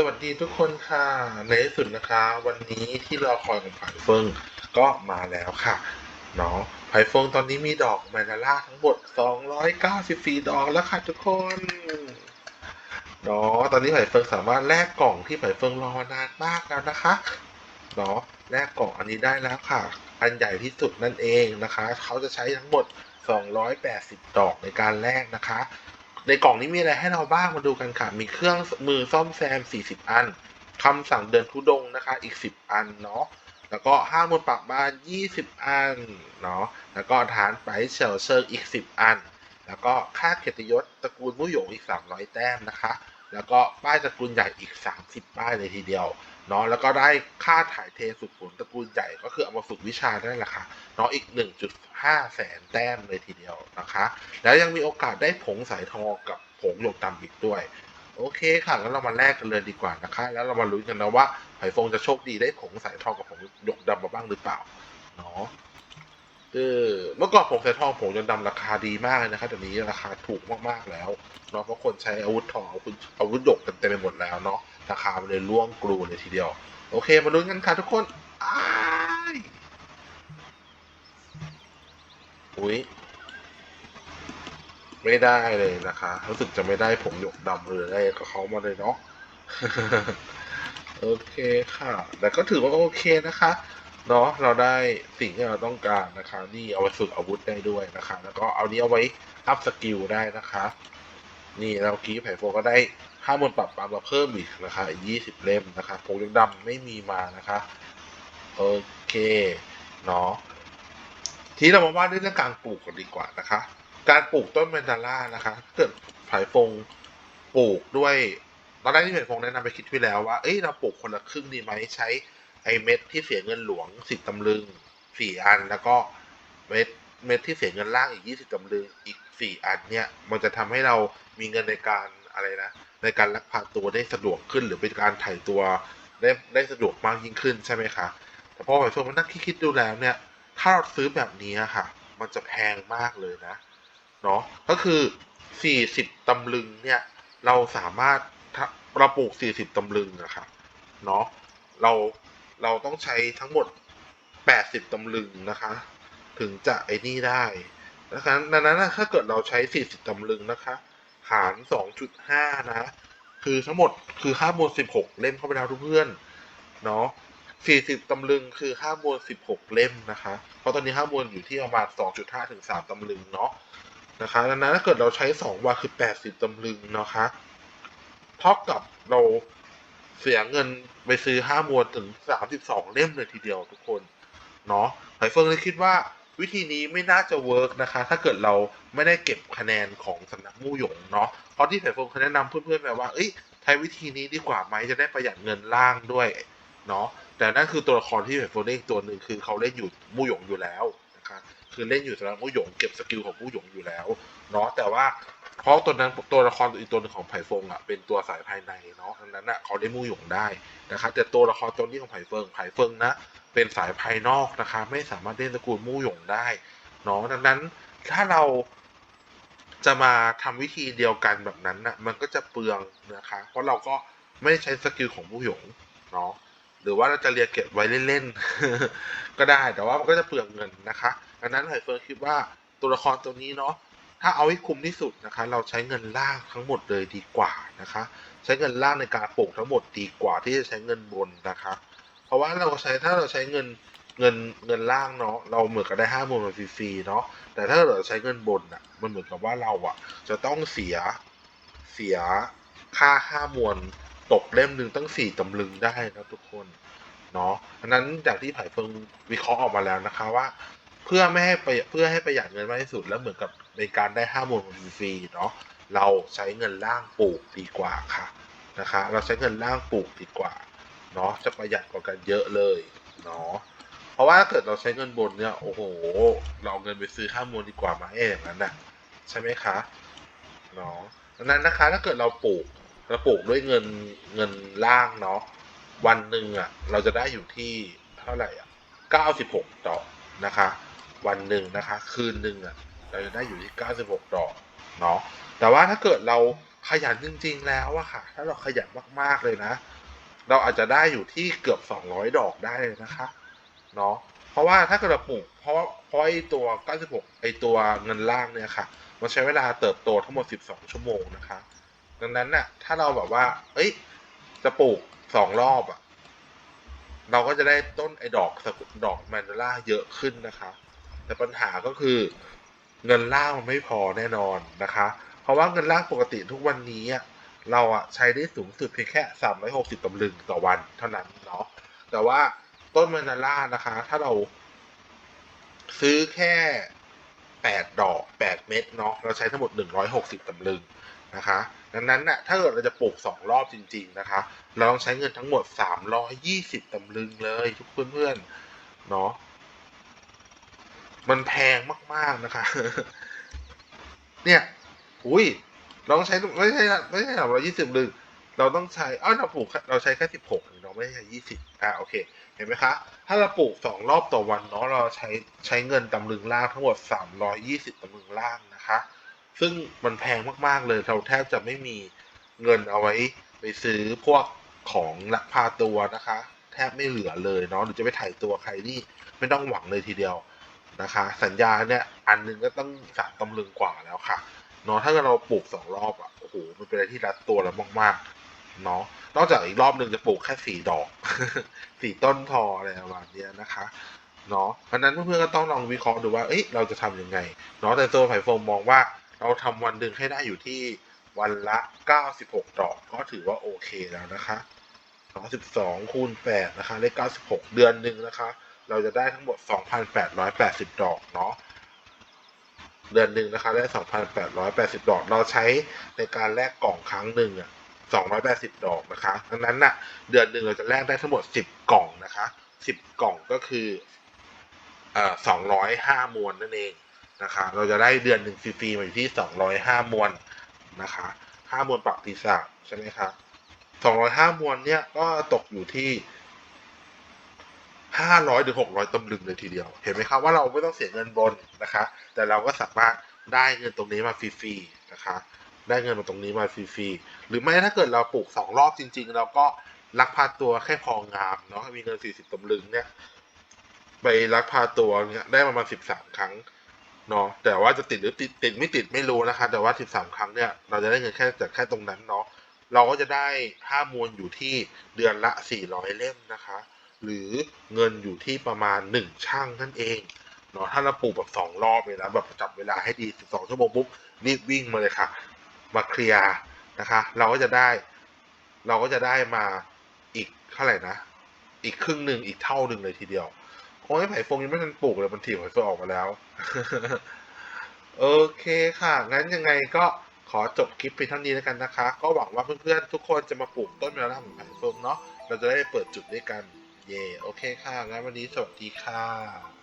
สวัสดีทุกคนค่ะ ในที่สุดนะคะ วันนี้ที่รอคอยของไผ่เฟิงก็มาแล้วค่ะเนาะไผ่เฟิงตอนนี้มีดอกแมนดาร่าทั้งหมด 294 ดอกแล้วค่ะทุกคนเนาะตอนนี้ไผ่เฟิงสามารถแลกกล่องที่ไผ่เฟิงรอนานมากแล้วนะคะเนาะแลกกล่องอันนี้ได้แล้วค่ะ อันใหญ่ที่สุดนั่นเองนะคะ เขาจะใช้ทั้งหมด 280 ดอกในการแลกนะคะ ในกล่องนี้มีอะไรให้เราบ้างมาดูกันค่ะ มีเครื่องมือซ่อมแซม 40 อันคำสั่งเดินทุดงนะคะ อีก 10 อันเนาะแล้วก็ห้ามนปรับบ้าน 20 อันเนาะแล้วก็ฐานไปเฉลเชิงอีก 10 อัน แล้วก็ค่าเกียรติยศตระกูลมุ้หยงอีก 300 แต้มนะคะ แล้วก็ป้ายตระกูลใหญ่อีก 30 ป้ายเลยทีเดียว เนาะแล้วก็ได้ค่าถ่ายเทสุดผลตระกูลใหญ่ก็คือเอามาฝึกวิชาได้แหละค่ะเนาะอีก 1.5 แสนแต้มเลยทีเดียวนะคะ แล้วยังมีโอกาสได้ผงสายทองกับผงหยกดำอีกด้วย โอเคค่ะงั้นเรามาแลกกันเลยดีกว่านะคะ แล้วเรามาลุ้นกันนะว่าไผ่ฟงจะโชคดีได้ผงสายทองกับผงหยกดำมาบ้างหรือเปล่าเนาะ เออเมื่อก่อนผงสายทองผงหยกดำราคาดีมากเลยนะคะแต่นี้ราคาถูกมากๆแล้วเนาะเพราะคนใช้อาวุธทองอาวุธอาวุธหยกกันเต็มไปหมดแล้วเนาะราคามันเลยร่วงกรูเลยทีเดียว โอเค มาลุ้นกันค่ะทุกคนอ้ายอุ้ยไม่ได้เลยนะคะรู้สึกจะไม่ได้ผมหยกดำหรืออะไรกับเขามาเลยเนาะโอเคค่ะ แต่ก็ถือว่าโอเคนะคะ เนาะเราได้สิ่งที่เราต้องการนะคะ นี่เอาไปฝึกอาวุธได้ด้วยนะคะ แล้วก็เอานี้เอาไว้อัพสกิลได้นะคะ นี่เรากี้ไผ่โฟก็ได้ห้ามนปรับปรามมาเพิ่มอีกนะคะอีกยี่สิบเล่มนะคะผงหยกดำไม่มีมานะคะโอเคเนาะทีเรามาว่าด้วยเรื่องการปลูกกันดีกว่านะคะ การปลูกต้นแมนดาร่านะคะถ้าเกิดไผ่ฟงปลูกด้วยตอนแรกที่ไผ่ฟงแนะนำไปคิดไว้แล้วว่าเอ้ยเราปลูกคนละครึ่งดีไหมใช้ ไอเม็ดที่เสียเงินหลวงสิบตำลึงสี่อัน แล้วก็เม็ดเม็ดที่เสียเงินล่างอีกยี่สิบตำลึงอีกสี่อันเนี่ย มันจะทำให้เรามีเงินในการอะไรนะ ในการลักพาตัวได้สะดวกขึ้น หรือเป็นการถ่ายตัวได้ได้สะดวกมากยิ่งขึ้นใช่ไหมคะแต่พอไผ่ฟงมานั่งคิดดูแล้วเนี่ย ถ้าเราซื้อแบบนี้ค่ะ มันจะแพงมากเลยนะเนาะก็คือ40ตำลึงเนี่ยเราสามารถถ้าเราปลูก40ตำลึงอะค่ะเนาะเรา เราต้องใช้ทั้งหมด 80ตำลึงนะคะ ถึงจะไอ้นี่ได้นะคะดังนั้นนะถ้าเกิดเราใช้ 40ตำลึงนะคะ หาร 2.5 นะ คือทั้งหมดคือค่ามวล16 เล่มเข้าไปแล้วทุกเพื่อนเนาะ40ตำลึงคือค่ามวล16 เล่มนะคะ เพราะตอนนี้ค่ามวลอยู่ที่ประมาณ 2.5 ถึง 3ตำลึงเนาะนะคะดังนั้นถ้าเกิดเราใช้ 2วันคือ 80ตำลึงนะคะเท่ากับเรา เสียเงินไปซื้อ5มวลถึง32เล่มเลยทีเดียวทุกคนเนาะไผ่เฟิงเลยคิดว่าวิธีนี้ไม่น่าจะเวิร์กนะคะ ถ้าเกิดเราไม่ได้เก็บคะแนนของสำนักมู่หยงเนาะเพราะที่ไผ่เฟิงเคยแนะนำเพื่อนๆไปว่าเอ้ยใช้วิธีนี้ดีกว่าไหมจะได้ประหยัดเงินล่างด้วยเนาะแต่นั่นคือตัวละครที่ไผ่เฟิงเล่นอีกตัวหนึ่งคือเขาเล่นอยู่มู่หยงอยู่แล้วนะคะคือเล่นอยู่สำหรับมู่หยงเก็บสกิลของมู่หยงอยู่แล้ว เนาะ แต่ว่าเพ ราะตัวนั้นตัวละครอีกตัวหนึงของไผ่ฟงอะเป็นตัวสายภายในเนาะดังนั้นอะเขาได้มู่หยงได้นะคะแต่ตัวละครตัวนี้ของไผ่เฟิงไผ่เฟิงนะเป็นสายภายนอกนะคะไม่สามารถเล่นตระกูลมู่หยงได้เนาะดังนั้นถ้าเราจะมาทำวิธีเดียวกันแบบนั้นน่ะมันก็จะเปลืองนะคะ เพราะเราก็ไม่ใช้สกิลของมู่หยงเนาะหรือว่าเราจะเรียกเก็บไว้เล่นๆก็ได้แต่ว่ามันก็จะเปลืองเงินนะคะดังนั้นไผ่เฟิงคิดว่าตัวละครตัวนี้เนาะ ถ้าเอาให้คุ้มที่สุดนะคะ เราใช้เงินล่างทั้งหมดเลยดีกว่านะคะ ใช้เงินล่างในการปลูกทั้งหมดดีกว่าที่จะใช้เงินบนนะคะ เพราะว่าเราใช้ถ้าเราใช้เงินเงินเงินล่างเนาะเราเหมือนกับได้ห้าหมื่นมาฟรีๆเนาะแต่ถ้าเราใช้เงินบนอะมันเหมือนกับว่าเราอะ จะต้องเสียเสียค่าห้ามวลตกเล่มหนึ่งตั้งสี่ตำลึงได้นะทุกคนเนาะอันนั้นจากที่ไผ่เฟิงวิเคราะห์ออกมาแล้วนะคะว่า เพื่อไม่ให้ปเพื่อให้ประหยัดเงินมากที่สุดแล้วเหมือนกับ ในการได้ห้าหมื่นฟรีเนาะเราใช้เงินล่างปลูกดีกว่าค่ะนะคะเราใช้เงินล่างปลูกดีกว่าเนาะจะประหยัดกว่ากันเยอะเลยเนาะเพราะว่าถ้าเกิดเราใช้เงินบนเนี่ยโอ้โห เราเอาเงินไปซื้อห้ามูลดีกว่าไหมอย่างนั้นน่ะใช่ไหมคะเนาะดังนั้นนะคะถ้าเกิดเราปลูกเราปลูกด้วยเงินเงินล่างเนาะวันหนึ่งอะเราจะได้อยู่ที่เท่าไหร่อะเก้าสิบหกดอกนะคะ วันหนึ่งนะคะ คืนหนึ่งอะ เราจะได้อยู่ที่ 96 ดอกเนาะแต่ว่าถ้าเกิดเราขยันจริง ๆ แล้วอะค่ะ ถ้าเราขยันมากๆเลยนะ เราอาจจะได้อยู่ที่เกือบ 200 ดอกได้เลยนะคะเนาะเพราะว่าถ้าเกิดเราปลูกเพราะเพราะไอตัว 96 ไอตัวเงินล่างเนี่ยค่ะ มันใช้เวลาเติบโตทั้งหมด 12 ชั่วโมงนะคะ ดังนั้นน่ะถ้าเราแบบว่า เอ้ย จะปลูกสองรอบอะเราก็จะได้ต้นไอ้ดอกสกุลดอกแมนดาร่าเยอะขึ้นนะคะ แต่ปัญหาก็คือ เงินล่างมันไม่พอแน่นอนนะคะ เพราะว่าเงินล่างปกติทุกวันนี้เราอะใช้ได้สูงสุดเพียงแค่ 360ตำลึงต่อวันเท่านั้นเนาะแต่ว่าต้นแมนาร่านะคะ ถ้าเราซื้อแค่ 8 ดอก 8 เม็ดเนาะเราใช้ทั้งหมด 160ตำลึงนะคะดังนั้นน่ะถ้าเกิดเราจะปลูก 2 รอบจริง ๆนะคะ เราต้องใช้เงินทั้งหมด 320ตำลึงเลยทุกเพื่อนๆเนาะ มันแพงมาก ๆ นะคะ เนี่ยอุ้ยเราต้องใช้ไม่ใช่ไม่ใช่สามร้อยยี่สิบลึงเราต้องใช้ เอ้าเราปลูกเราใช้แค่สิบหกเราไม่ใช่ยี่สิบอ่าโอเค เห็นไหมคะ ถ้าเราปลูกสองรอบต่อวันเนาะเราใช้ใช้เงินตำลึงล่างทั้งหมดสามร้อยยี่สิบตำลึงล่างนะคะ ซึ่งมันแพงมากๆเลยเราแทบจะไม่มีเงินเอาไว้ไปซื้อพวกของลักพาตัวนะคะ แทบไม่เหลือเลยเนาะหรือจะไปถ่ายตัวใครนี่ไม่ต้องหวังเลยทีเดียว นะคะ สัญญาเนี่ยอันหนึงก็ต้องสามตำลึงกว่าแล้วค่ะเนาะถ้าเกิดเราปลูกสองรอบอะโอ้โหมันเป็นอะไรที่รัดตัวเรามากๆเนาะนอกจากอีกรอบหนึ่งจะปลูกแค่สี่ดอกสี่ต้นพออะไรประมาณนี้นะคะเนาะเพราะนั้นเพื่อนๆก็ต้องลองวิเคราะห์ดูว่าเอ้ยเราจะทำยังไงเนาะแต่ตัวไผ่โฟมมองว่าเราทำวันหนึ่งให้ได้อยู่ที่วันละ 96 ดอก ก็ถือว่าโอเคแล้วนะคะ92คูณ8นะคะได้96 เดือนหนึ่งนะคะ เราจะได้ทั้งหมด 2,880 ดอกเนาะเดือนหนึ่งนะคะได้ 2,880 ดอก เราใช้ในการแลกกล่องครั้งหนึ่งอะ280 ดอกนะคะดังนั้นน่ะเดือนหนึ่งเราจะแลกได้ทั้งหมด 10 กล่องนะคะ 10 กล่องก็คือเอ่อ205 มวลนั่นเองนะคะเราจะได้เดือนหนึ่งฟรีๆมาอยู่ที่ 205 มวลนะคะ5มวลประวัติศาสตร์ใช่ไหมคะ205 มวลเนี่ยก็ตกอยู่ที่ ห้าร้อยถึงหกร้อยตำลึงเลยทีเดียว เห็นไหมครับว่าเราไม่ต้องเสียเงินบนนะคะ แต่เราก็สามารถได้เงินตรงนี้มาฟรีๆนะคะ ได้เงินมาตรงนี้มาฟรีๆหรือไม่ถ้าเกิดเราปลูกสองรอบจริง ๆ เราก็ลักพาตัวแค่พองามเนาะมีเงินสี่สิบตำลึงเนี่ยไปลักพาตัวเนี่ยได้ประมาณสิบสามครั้งเนาะแต่ว่าจะติดหรือติดติดไม่ติดไม่รู้นะคะ แต่ว่าสิบสามครั้งเนี่ยเราจะได้เงินแค่จากแค่ตรงนั้นเนาะเราก็จะได้ค่ามวลอยู่ที่เดือนละสี่ร้อยเล่มนะคะ หรือเงินอยู่ที่ประมาณหนึ่งช่างนั่นเองเนาะถ้าเราปลูกแบบสองรอบเลยนะแบบจับเวลาให้ดีสิสองชั่วโมงปุ๊บรีบวิ่งมาเลยค่ะ มาเคลียร์นะคะ เราก็จะได้ เราก็จะได้มาอีกเท่าไหร่นะ อีกครึ่งหนึ่งอีกเท่าหนึ่งเลยทีเดียวโอ้ยไผ่ฟงยังไม่ทันปลูกเลยมันถีบไผ่ฟงออกมาแล้วโอเคค่ะ งั้นยังไงก็ขอจบคลิปไปเท่านี้แล้วกันนะคะ ก็หวังว่าเพื่อนๆทุกคนจะมาปลูกต้นมะระของไผ่ฟงเนาะเราจะได้เปิดจุดด้วยกัน เย่โอเคค่ะงั้นวันนี้สวัสดีค่ะ